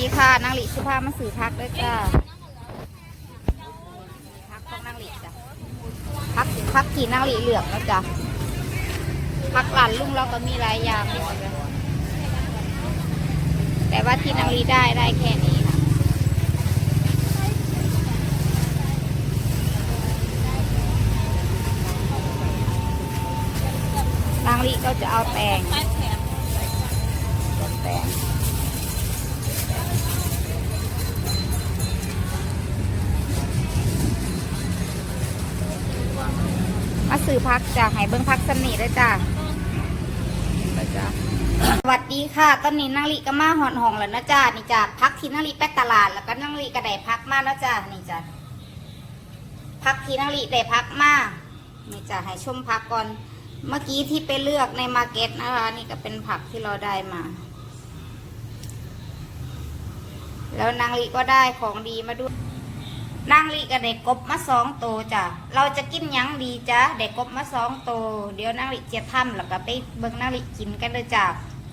ดีค่ะนางหลีสุภาพมาสื่อพักด้วยจ้าพักของนางหลีจ้ะพักพักขี่นางหลีเหลืองแล้วจ้ะพักหลานลุงเราก็มีหลายอย่างแต่ว่าที่นางหลีได้ได้แค่นี้ค่ะนางหลีก็จะเอาแตงแตง มาสื่อพักจากให้เบิ้งพักสนิทเลยจ้าไปจ้าสวัสดีค่ะ ตอนนี้นางลีก็มาหอนหองแล้วนะจ้านี่จ้าพักที่นางลีไปตลาด แล้วก็นางลีก็ได้พักมาแล้วจ้านี่จ้าพักที่นางลีได้พักมานี่จ้าให้ชมพักก่อนเมื่อกี้ที่ไปเลือกในมาร์เก็ตนะคะ นี่ก็เป็นผักที่เราได้มา แล้วนางลีก็ได้ของดีมาด้วย นางลีกับเด็กกบมาสองโตจ้ะ เราจะกินยังดีจ้ะเด็กกบมาสองโต เดี๋ยวนางลีจะทำแล้วก็ไปเบิ่งนางลีกินกันเลยจ้ะ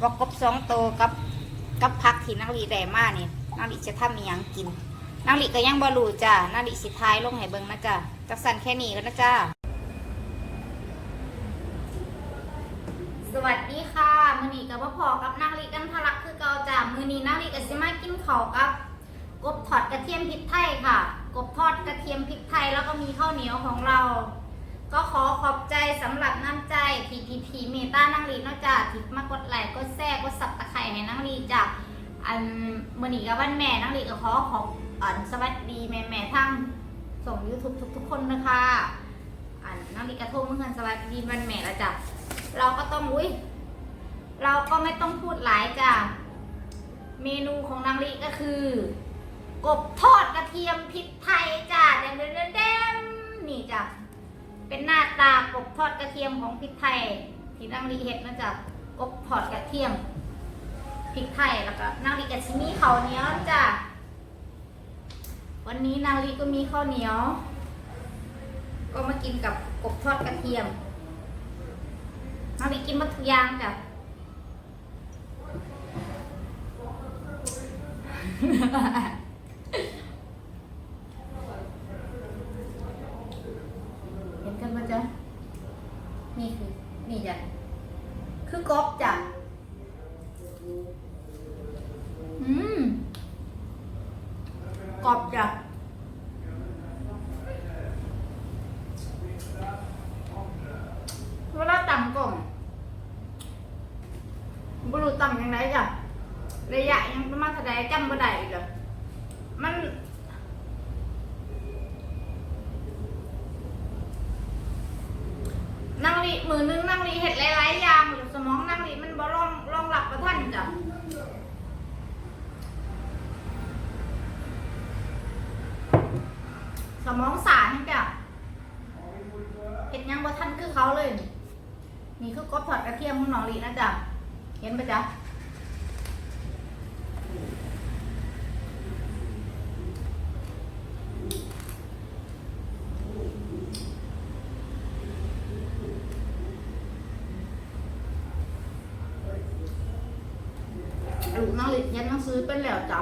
ว่ากบสองโตกับกับผักที่นางลีได้มาเนี่ยนางลีจะทำอียังกินนางลีก็ยังบ่รู้จ้ะนางลีสิท้ายลงให้เบิ่งนะจ้ะจักสันแค่นี้ก็นะจ้ะสวัสดีค่ะ มือนีกับพ่อพอกับนางลีกันทะลักคือเกาจ้ะมือนีนางลีกับสิมากินข้าวกับกบทอดกระเทียมพริกไทยค่ะ กบทอดกระเทียมพริกไทยแล้วก็มีข้าวเหนียวของเรา ก็ขอขอบใจสำหรับน้ำใจทีทีทีเมตานังรีนอกจากที่มากดไลค์กดแชร์กดสับตะไคร้ให้นังรีจ้ะอันมือนีกับวันแม่นังรีก็ขอขอบอันสวัสดีแม่แม่ทั้งส่งยูทูบทุกทุกคนนะคะอันนังรีกระทงเพื่อนสวัสดีวันแม่ล้วจ้ะเราก็ต้องอุ้ยเราก็ไม่ต้องพูดหลายจ้ะเมนูของนางลีก็คือ กบทอดกระเทียมพริกไทยจ้าแดมแดมแดมแดมนี่จ้ะเป็นหน้าตากบทอดกระเทียมของพริกไทยที่นางรีเห็ดนะจ๊ะกบทอดกระเทียมพริกไทยแล้วก็นางรีกับชิมีข้าวเหนียวจ้ะวันนี้นางรีก็มีข้าวเหนียว ก็มากินกับกบทอดกระเทียมนางรีกินมาทุกอย่างจ้ะเห็นกันปะจ๊ะ นี่คือ นี่จ้ะ คือกบจ้ะ อืมกรอบจ้ะ เวลาต่ำกล่อง บรู้ต่ำยังไงจ้ะระยะยังประมาณเท่าใดจำบ่ได้อีกเหรอมันนั่งรีมือนึงนั่งรีเห็ดหลายๆอย่างอยู่สมองนั่งรีมันบ่รองรองหลับประท่านจ้ะสมองสารจ้ะเห็ดยังบ่ท่านคือเขาเลย นี่คือกบถอดกระเทียมของน้องลีนะจ๊ะ เห็นปะจ๊ะลูกนางลิยันหนังสือเป็นแล้วจ้ะ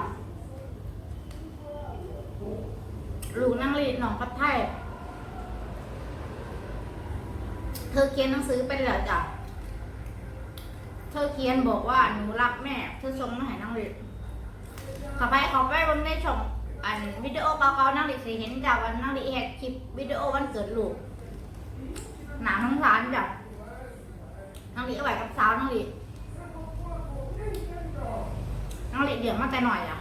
ลูกนางลิหนองพัดไทยเธอเขียนหนังสือเป็นแล้วจ้ะ เธอเขียนบอกว่าหนูรักแม่ เธอส่งมาให้นางลิขอไปขอไปบนในช่องอันวิดีโอเก่าๆนางลิสิเห็นจ้ะวันนางลิเห็นคลิปวิดีโอวันเกิดลูกหนาทั้งสารจ้ะนางลิเอาไว้กับสาวนางลิน้องเล็กเดือดมาแต่หน่อยอะ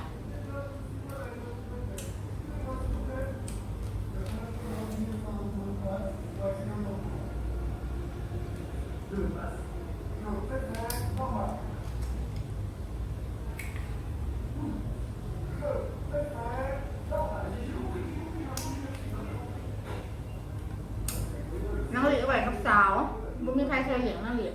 น้องเล็กเอาไว้กับสาวบุ้มีใครเคยเห็นน้องเล็ก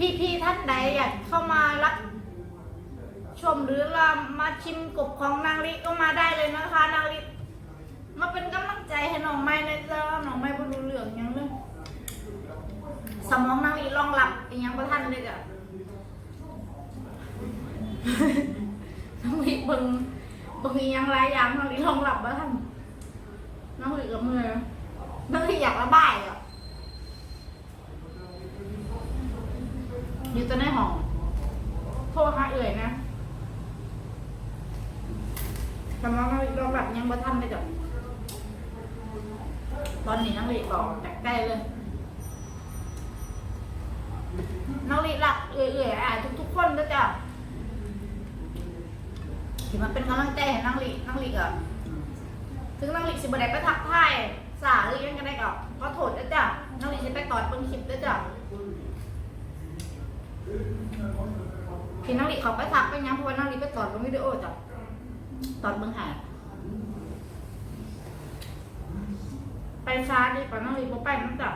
พี่ๆท่านใดอยากเข้ามารับชมหรือเรามาชิมกบของนางลิก็มาได้เลยนะคะ นางลิมาเป็นกำลังใจให้น้องไม้นะจ๊ะน้องไม้บรรลุเหลืองยังเลยสมองนางลิรองรับยังประทันเลยจ้ะนางลิเบิ่งเบิ่งยังหลายอย่างนางลิรองรับประทันนางลิกับมือนางลิอยากระบายอะ อยู่แต่ในห้อง โทรหาเอ่ยนะทำมาเราแบบยังบ่ทันเลยจ้ะตอนนี้น้องลียนบอกแตกใจเลยน้องลีรักเอื่อ่ยอะทุกๆคนก็จ้ะที่มันเป็นกำลังใจให้น้องลียน้องลีก็ถึงน้องลียนสิบ่ได้ไปทักทายสาหรือยังกันได้ก็ขอโทษนะจ้ะน้องลียนสิไปกอดเบิ่งคลิปนะจ้ะ พี่น้องลิเขาไปทักไปยังเพราะว่าน้องลิไปตอดลงวิดีโอจ้ะตอดเมืองหาไปช้าดีกว่าน้องลิบ่ไปน้ำจ้ะ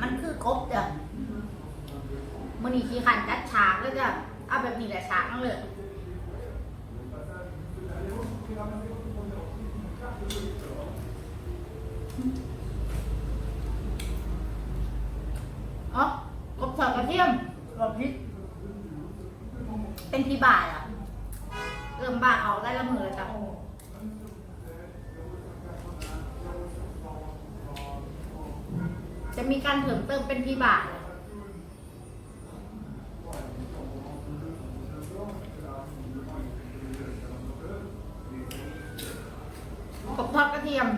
มันคือกบจ้ะมันนี่ขี้ขันจัดฉากแล้วจ้ะ เอาแบบนี้แหละฉากนั่นเลยอ๋อกบถอดกระเทียมกบพริกเป็นที่บ่ายอะเริ่มบ่ายเอาได้ละมือเลยจ้ะจะมีการเพิ่มเติมเป็นที่บ่าย เทียม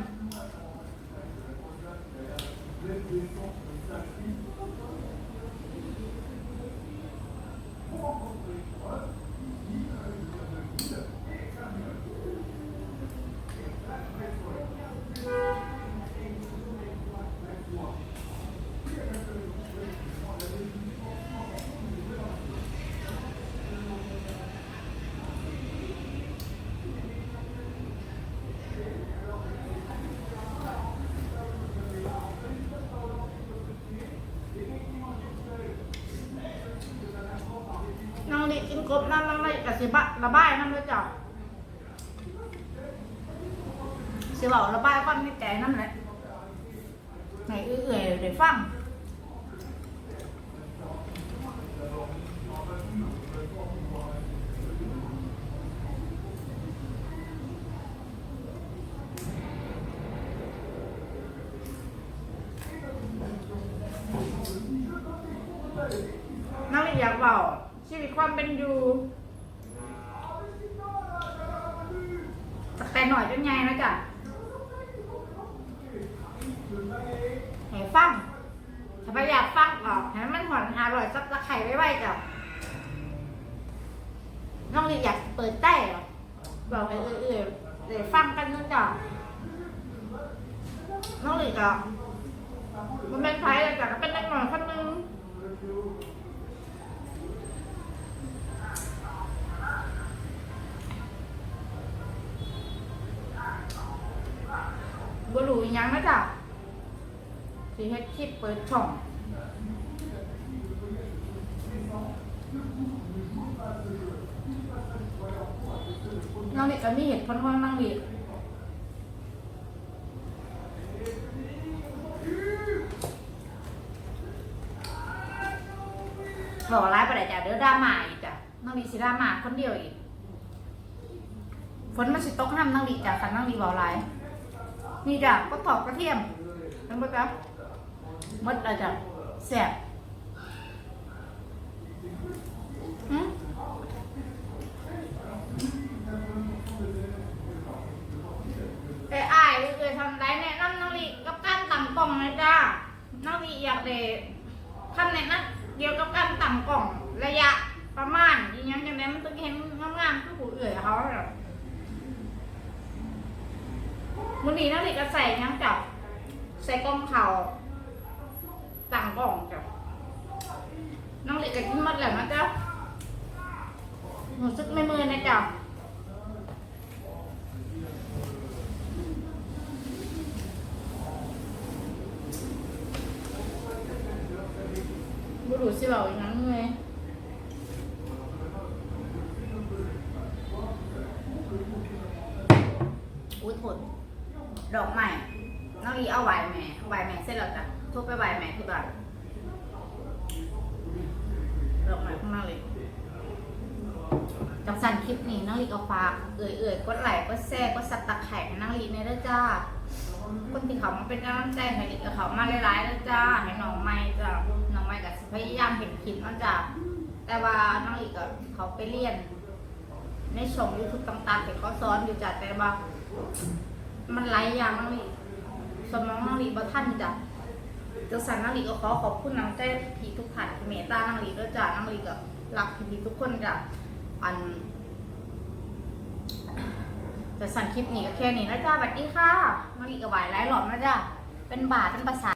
น้องดิ กบนั่นนั่งเลยกับสิบะระบายนั่นเลยจ้ะสิบอกระบายความในใจนั่นแหละไหนเอื่อยๆเดี๋ยวฟังองดิอยากบอก ชีวิตความเป็นอยู่แต่หน่อยจนใหญ่นะจ๊ะให้ฟังถ้าไม่อยากฟังก็ให้มันหอนอร่อยซับตะไคร้ไว้ไว้จ้ะน้องดิอยากเปิดใจเหรอบอกให้เอื่อยๆเดี๋ยวฟังกันนึงจ้ะน้องดิก็มันเป็นไฟเลยจ้ะก็เป็นเด็กหน่อยคนนึง บ่รู้อีหยังนะจ๊ะสิเฮ็ดคลิปเปิดช่องน้องนี่ก็มีเหตุผลของน้องนี่บอกร้ายไปไหนจ้ะเด้อดราม่าอีกจ้ะน้องนี่สิดราม่าคนเดียวอีกฝนมันสิตกน้ำน้องนี่จ้ะคันน้องนี่บอกร้าย นี่จ้ะก็ตอบกระเทียมนั่นปะจ๊ะมัดอะไรจ้ะแสบไอ้ไอ้เคยทำได้แนะนำน้องลีกับการต่งกล่องเลยจ้าน้องลีอยากเดทำแนะนำเกี่ยวกับการต่งกล่องระยะประมาณอย่งยังนงนั้มันต้องเห็นงามๆคือผู้เอื่อยเขาแบบ มื้อนี้น้าฬิกาใส่ยังจับใส่กล้องเขาตั้งกล่องจับน้องเล็กก็กินหมดแล้วนะจ๊ะหนูซึกไม่มือนะจ๊ะบุรุษสิบอกอย่างนั้นไงอุ้ยทนดอกใหม่น้องอีเอาไหวแม่ไหวแม่เสร็จแล้วจ้ะทุบไปไหวแม่ที่บ้าน ดอกใหม่ข้างหน้าเลยจังสันคลิปนี้น้องลีก็ฝากเอื่อยเอื่อยๆกดไลค์กดแชร์กดสับตะไคร่น้องลีในเด้อจ้าคนที่เขามาเป็นกำลังใจให้ลีกับเขามาหลายๆแล้วจ้าให้น้องใหม่จ้าน้องใหม่ก็พยายามเห็นคลิปมันจ้าแต่ว่าน้องลีก็เขาไปเรียน ในช่องยูทูบต่างๆที่เขาสอนอยู่จ้ะแต่ว่ามันหลายอย่างน้องลีสมองน้องลีบ่ทันจ้ะ จังสันนางลีก็ขอขอบคุณน้องใจพี่ทุกท่านที่เมตตานางลีด้วยจ้านางลีก็รักพี่ทุกคนจ้ะอันจะสั่นคลิปนี้ก็แค่นี้นะจ้าสวัสดีค่ะนารีกับไหวไร้หลอดนะจ้าเป็นบาทเป็นภาษา